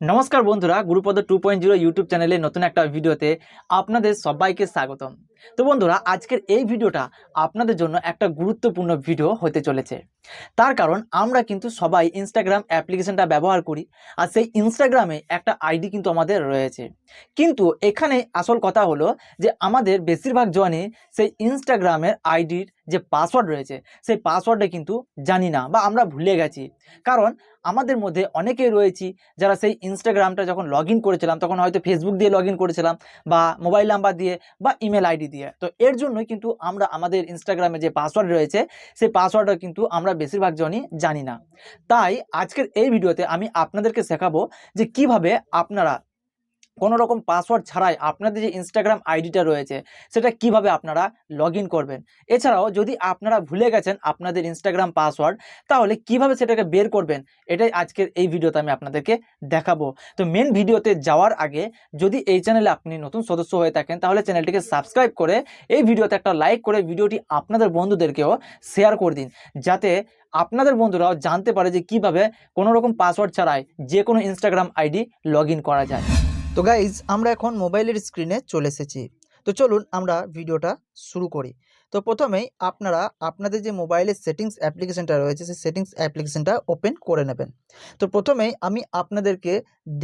নমস্কার বন্ধুরা Gurupada two point zero YouTube চ্যানেলে নতুন একটা ভিডিওতে আপনাদের সবাইকে স্বাগতম। তো বন্ধুরা, আজকের এই ভিডিওটা আপনাদের জন্য একটা গুরুত্বপূর্ণ ভিডিও হতে চলেছে। তার কারণ আমরা কিন্তু সবাই ইনস্টাগ্রাম অ্যাপ্লিকেশনটা ব্যবহার করি আর সেই ইনস্টাগ্রামে একটা আইডি কিন্তু আমাদের রয়েছে। কিন্তু এখানে আসল কথা হলো যে আমাদের বেশিরভাগ জনে সেই ইনস্টাগ্রামের আইডির যে পাসওয়ার্ড রয়েছে, সেই পাসওয়ার্ডটা কিন্তু জানি না বা আমরা ভুলে গেছি। কারণ আমাদের মধ্যে অনেকেই রয়েছি যারা সেই ইনস্টাগ্রামটা যখন লগ করেছিলাম, তখন হয়তো ফেসবুক দিয়ে লগ করেছিলাম বা মোবাইল নাম্বার দিয়ে বা ইমেল আইডি দিয়ে। তো এর জন্যই কিন্তু আমরা আমাদের ইনস্টাগ্রামে যে পাসওয়ার্ড রয়েছে, সেই পাসওয়ার্ডটা কিন্তু আমরা বেশিরভাগ জনই জানি না। তাই আজকের এই ভিডিওতে আমি আপনাদেরকে শেখাবো যে কীভাবে আপনারা কোনো রকম পাসওয়ার্ড ছাড়াই আপনাদের যে ইনস্টাগ্রাম আইডিটা রয়েছে, সেটা কীভাবে আপনারা লগ করবেন? এছাড়াও যদি আপনারা ভুলে গেছেন আপনাদের ইনস্টাগ্রাম পাসওয়ার্ড তাহলে কীভাবে সেটাকে বের করবেন? এটাই আজকের এই ভিডিওতে আমি আপনাদেরকে দেখাবো। তো মেন ভিডিওতে যাওয়ার আগে যদি এই চ্যানেলে আপনি নতুন সদস্য হয়ে থাকেন, তাহলে চ্যানেলটিকে সাবস্ক্রাইব করে এই ভিডিওতে একটা লাইক করে ভিডিওটি আপনাদের বন্ধুদেরকেও শেয়ার করে দিন। যাতে আপনাদের বন্ধুরাও জানতে পারে যে কীভাবে কোনো রকম পাসওয়ার্ড ছাড়াই যে কোনো ইনস্টাগ্রাম আইডি লগ করা যায়। তো গাইজ আমরা এখন মোবাইলের স্ক্রিনে চলে এসেছি। তো চলুন আমরা ভিডিওটা শুরু করি। তো প্রথমেই আপনারা আপনাদের যে মোবাইলের সেটিংস অ্যাপ্লিকেশনটা রয়েছে, সেই সেটিংস অ্যাপ্লিকেশানটা ওপেন করে নেবেন। তো প্রথমেই আমি আপনাদেরকে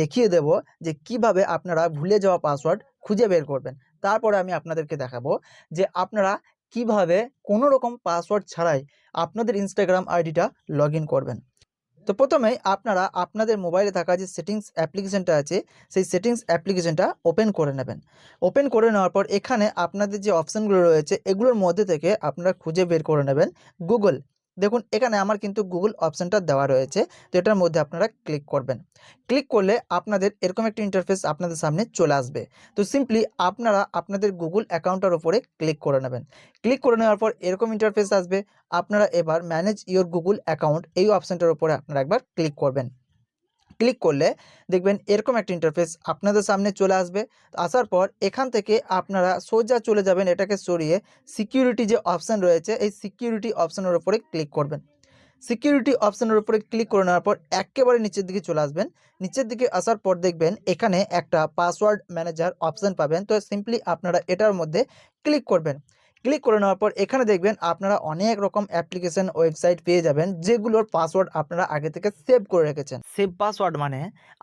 দেখিয়ে দেব যে কীভাবে আপনারা ভুলে যাওয়া পাসওয়ার্ড খুঁজে বের করবেন। তারপরে আমি আপনাদেরকে দেখাবো যে আপনারা কীভাবে কোনো রকম পাসওয়ার্ড ছাড়াই আপনাদের ইনস্টাগ্রাম আইডিটা লগ করবেন। তো প্রথমে আপনারা আপনাদের মোবাইলে থাকা যে সেটিংস অ্যাপ্লিকেশানটা আছে, সেই সেটিংস অ্যাপ্লিকেশানটা ওপেন করে নেবেন। ওপেন করে নেওয়ার পর এখানে আপনাদের যে অপশানগুলো রয়েছে, এগুলোর মধ্যে থেকে আপনারা খুঁজে বের করে নেবেন গুগল দেখুন, এখানে আমার কিন্তু গুগল অপশানটা দেওয়া রয়েছে। তো এটার মধ্যে আপনারা ক্লিক করবেন। ক্লিক করলে আপনাদের এরকম একটি ইন্টারফেস আপনাদের সামনে চলে আসবে। তো সিম্পলি আপনারা আপনাদের গুগল অ্যাকাউন্টের ওপরে ক্লিক করে নেবেন। ক্লিক করে নেওয়ার পর এরকম ইন্টারফেস আসবে। আপনারা এবার ম্যানেজ ইওর গুগল অ্যাকাউন্ট এই অপশানটার উপরে আপনারা একবার ক্লিক করবেন। ক্লিক করলে দেখবেন এরকম একটা ইন্টারফেস আপনাদের সামনে চলে আসবে। আসার পর এখান থেকে আপনারা সোজা চলে যাবেন এটাকে সরিয়ে সিকিউরিটি যে অপশান রয়েছে, এই সিকিউরিটি অপশানের উপরে ক্লিক করবেন। সিকিউরিটি অপশানের উপরে ক্লিক করে নেওয়ার পর একেবারে নিচের দিকে চলে আসবেন। নিচের দিকে আসার পর দেখবেন এখানে একটা পাসওয়ার্ড ম্যানেজার অপশান পাবেন। তো সিম্পলি আপনারা এটার মধ্যে ক্লিক করবেন। ক্লিক করে নেওয়ার পর এখানে দেখবেন আপনারা অনেক রকম অ্যাপ্লিকেশন ওয়েবসাইট পেয়ে যাবেন, যেগুলোর পাসওয়ার্ড আপনারা আগে থেকে সেভ করে রেখেছেন। সেভ পাসওয়ার্ড মানে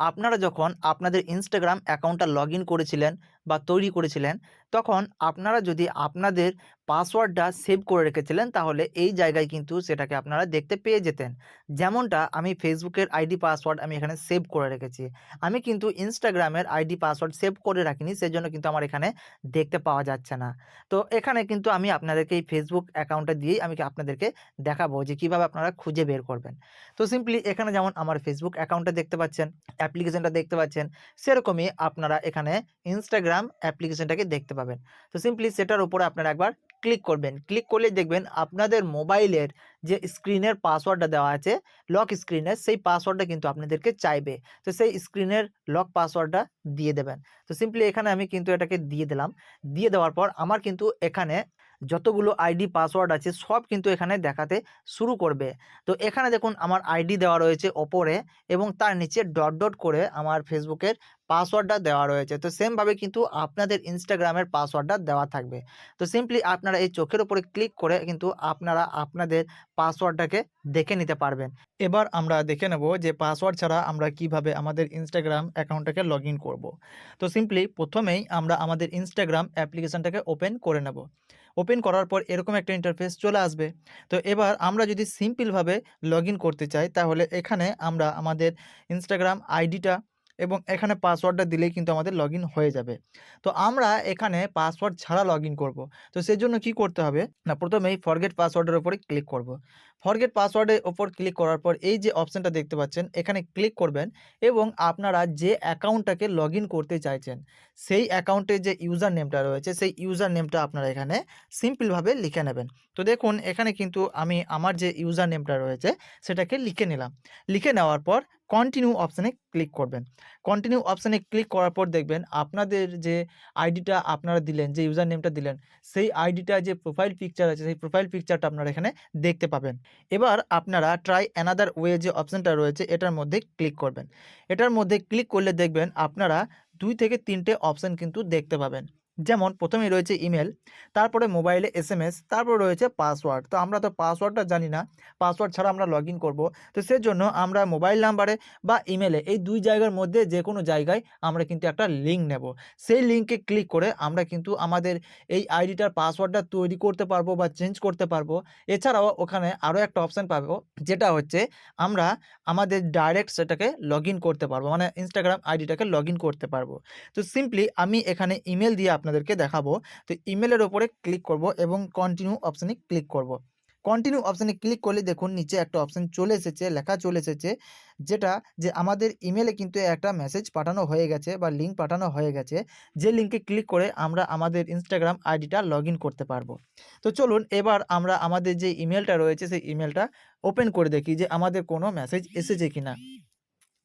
আপনারা যখন আপনাদের ইনস্টাগ্রাম অ্যাকাউন্টটা লগ করেছিলেন বা তৈরি করেছিলেন, তখন আপনারা যদি আপনাদের পাসওয়ার্ডটা সেভ করে রেখেছিলেন, তাহলে এই জায়গায় কিন্তু সেটাকে আপনারা দেখতে পেয়ে যেতেন। যেমনটা আমি ফেসবুকের আইডি পাসওয়ার্ড আমি এখানে সেভ করে রেখেছি। আমি কিন্তু ইনস্টাগ্রামের আইডি পাসওয়ার্ড সেভ করে রাখিনি, সেজন্য কিন্তু আমার এখানে দেখতে পাওয়া যাচ্ছে না। তো এখানে কিন্তু আমি আপনাদেরকে এই ফেসবুক অ্যাকাউন্টটা দিয়েই আমি আপনাদেরকে দেখাবো যে কীভাবে আপনারা খুঁজে বের করবেন। তো সিম্পলি এখানে যেমন আমার ফেসবুক অ্যাকাউন্টটা দেখতে পাচ্ছেন, অ্যাপ্লিকেশনটা দেখতে পাচ্ছেন, সেরকমই আপনারা এখানে ইনস্টাগ্রাম অ্যাপ্লিকেশনটাকে দেখতে পাবেন। তো সিম্পলি সেটার উপরে আপনারা একবার ক্লিক করবেন। ক্লিক করলে দেখবেন আপনাদের মোবাইলের যে স্ক্রিনের পাসওয়ার্ডটা দেওয়া আছে লক স্ক্রিনের সেই পাসওয়ার্ডটা কিন্তু আপনাদেরকে চাইবে। তো সেই স্ক্রিনের লক পাসওয়ার্ডটা দিয়ে দেবেন। তো সিম্পলি এখানে আমি কিন্তু এটাকে দিয়ে দিলাম। দিয়ে দেওয়ার পর আমার কিন্তু এখানে যতগুলো আইডি, পাসওয়ার্ড আছে সব কিন্তু এখানে দেখাতে শুরু করবে। তো এখানে দেখুন আমার আইডি দেওয়া রয়েছে ওপরে এবং তার নিচে ডট ডট করে আমার ফেসবুকের পাসওয়ার্ডটা দেওয়া রয়েছে। তো সেমভাবে কিন্তু আপনাদের ইনস্টাগ্রামের পাসওয়ার্ডটা দেওয়া থাকবে। তো সিম্পলি আপনারা এই চোখের উপরে ক্লিক করে কিন্তু আপনারা আপনাদের পাসওয়ার্ডটাকে দেখে নিতে পারবেন। এবার আমরা দেখে নেব যে পাসওয়ার্ড ছাড়া আমরা কীভাবে আমাদের ইনস্টাগ্রাম অ্যাকাউন্টটাকে লগ ইন করব। তো সিম্পলি প্রথমেই আমরা আমাদের ইনস্টাগ্রাম অ্যাপ্লিকেশনটাকে ওপেন করে নেব। ওপেন করার পর এরকম একটা ইন্টারফেস চলে আসবে। তো এবার আমরা যদি সিম্পলভাবে লগ করতে চাই, তাহলে এখানে আমরা আমাদের ইনস্টাগ্রাম আইডিটা এবং এখানে পাসওয়ার্ডটা দিলেই কিন্তু আমাদের লগ হয়ে যাবে। তো আমরা এখানে পাসওয়ার্ড ছাড়া লগ ইন করব। তো সেই জন্য কী করতে হবে? না প্রথমেই ফরগেট পাসওয়ার্ডের ওপরে ক্লিক করব। ফরগেট পাসওয়ার্ডের ওপর ক্লিক করার পর এই যে অপশানটা দেখতে পাচ্ছেন, এখানে ক্লিক করবেন এবং আপনারা যে অ্যাকাউন্টটাকে লগ করতে চাইছেন, সেই অ্যাকাউন্টের যে ইউজার নেমটা রয়েছে, সেই ইউজার নেমটা আপনারা এখানে সিম্পলভাবে লিখে নেবেন। তো দেখুন, এখানে কিন্তু আমি আমার যে ইউজার নেমটা রয়েছে, সেটাকে লিখে নিলাম। লিখে নেওয়ার পর কন্টিনিউ অপশানে ক্লিক করবেন। কন্টিনিউ অপশানে ক্লিক করার পর দেখবেন আপনাদের যে আইডিটা আপনারা দিলেন, যে ইউজার নেমটা দিলেন, সেই আইডিটা যে প্রোফাইল পিকচার আছে, সেই প্রোফাইল পিকচারটা আপনারা এখানে দেখতে পাবেন। এবার আপনারা ট্রাই অ্যানাদার ওয়ে যে অপশানটা রয়েছে, এটার মধ্যে ক্লিক করবেন। এটার মধ্যে ক্লিক করলে দেখবেন আপনারা দুই থেকে তিনটে অপশান কিন্তু দেখতে পাবেন। যেমন প্রথমেই রয়েছে ইমেল, তারপরে মোবাইলে এস এম এস তারপরে রয়েছে পাসওয়ার্ড। তো আমরা তো পাসওয়ার্ডটা জানি না, পাসওয়ার্ড ছাড়া আমরা লগ ইন করব। তো সেজন্য আমরা মোবাইল নাম্বারে বা ইমেলে এই দুই জায়গার মধ্যে যে কোনো জায়গায় আমরা কিন্তু একটা লিঙ্ক নেব। সেই লিঙ্কে ক্লিক করে আমরা কিন্তু আমাদের এই আইডিটার পাসওয়ার্ডটা তৈরি করতে পারব বা চেঞ্জ করতে পারব। এছাড়াও ওখানে আরও একটা অপশান পাবো, যেটা হচ্ছে আমরা আমাদের ডাইরেক্ট সেটাকে লগ করতে পারব মানে ইনস্টাগ্রাম আইডিটাকে লগ করতে পারব। তো সিম্পলি আমি এখানে ইমেল দিয়ে আপনাদেরকে দেখাবো। তো ইমেলের ওপরে ক্লিক করব এবং কন্টিনিউ অপশানে ক্লিক করব। কন্টিনিউ অপশানে ক্লিক করলে দেখুন নিচে একটা অপশান চলে এসেছে, লেখা চলে এসেছে, যেটা যে আমাদের ইমেলে কিন্তু একটা মেসেজ পাঠানো হয়ে গেছে বা লিঙ্ক পাঠানো হয়ে গেছে। যে লিঙ্কে ক্লিক করে আমরা আমাদের ইনস্টাগ্রাম আইডিটা লগ করতে পারব। তো চলুন এবার আমরা আমাদের যে ইমেলটা রয়েছে, সেই ইমেলটা ওপেন করে দেখি যে আমাদের কোনো মেসেজ এসেছে কি না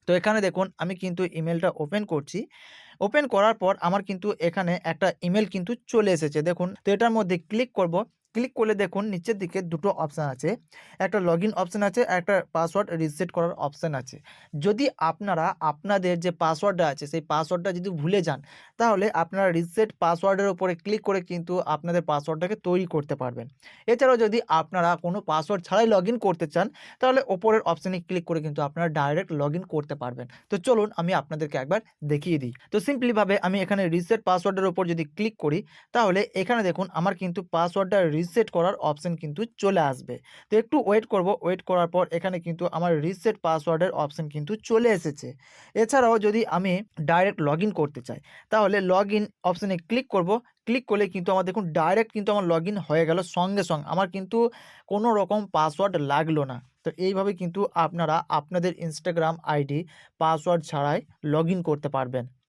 তো এখানে দেখুন আমি কিন্তু ইমেলটা ওপেন করছি। ওপেন করার পর আমার কিন্তু এখানে একটা ইমেল কিন্তু চলে এসেছে। দেখুন, তো এটার মধ্যে ক্লিক করব। ক্লিক করলে দেখুন নিচের দিকে দুটো অপশান আছে। একটা লগ ইন অপশান আছে একটা পাসওয়ার্ড রিসেট করার অপশান আছে। যদি আপনারা আপনাদের যে পাসওয়ার্ডটা আছে, সেই পাসওয়ার্ডটা যদি ভুলে যান, তাহলে আপনারা রিসেট পাসওয়ার্ডের উপরে ক্লিক করে কিন্তু আপনাদের পাসওয়ার্ডটাকে তৈরি করতে পারবেন। এছাড়াও যদি আপনারা কোনো পাসওয়ার্ড ছাড়াই লগ করতে চান, তাহলে ওপরের অপশানে ক্লিক করে কিন্তু আপনারা ডাইরেক্ট লগ করতে পারবেন। তো চলুন আমি আপনাদেরকে একবার দেখিয়ে দিই। তো সিম্পলিভাবে আমি এখানে রিসেট পাসওয়ার্ডের উপর যদি ক্লিক করি, তাহলে এখানে দেখুন আমার কিন্তু পাসওয়ার্ডটা রিসেট করার অপশান কিন্তু চলে আসবে। তো একটু ওয়েট করব ওয়েট করার পর এখানে কিন্তু আমার রিসেট পাসওয়ার্ডের অপশান কিন্তু চলে এসেছে। এছাড়াও যদি আমি ডাইরেক্ট লগ করতে চাই, তাহলে লগ ইন অপশানে ক্লিক করব। ক্লিক করলে কিন্তু আমার দেখুন ডাইরেক্ট কিন্তু আমার লগ হয়ে গেল সঙ্গে সঙ্গে। আমার কিন্তু কোনো রকম পাসওয়ার্ড লাগল না। তো এইভাবে কিন্তু আপনারা আপনাদের ইনস্টাগ্রাম আইডি পাসওয়ার্ড ছাড়াই লগ করতে পারবেন।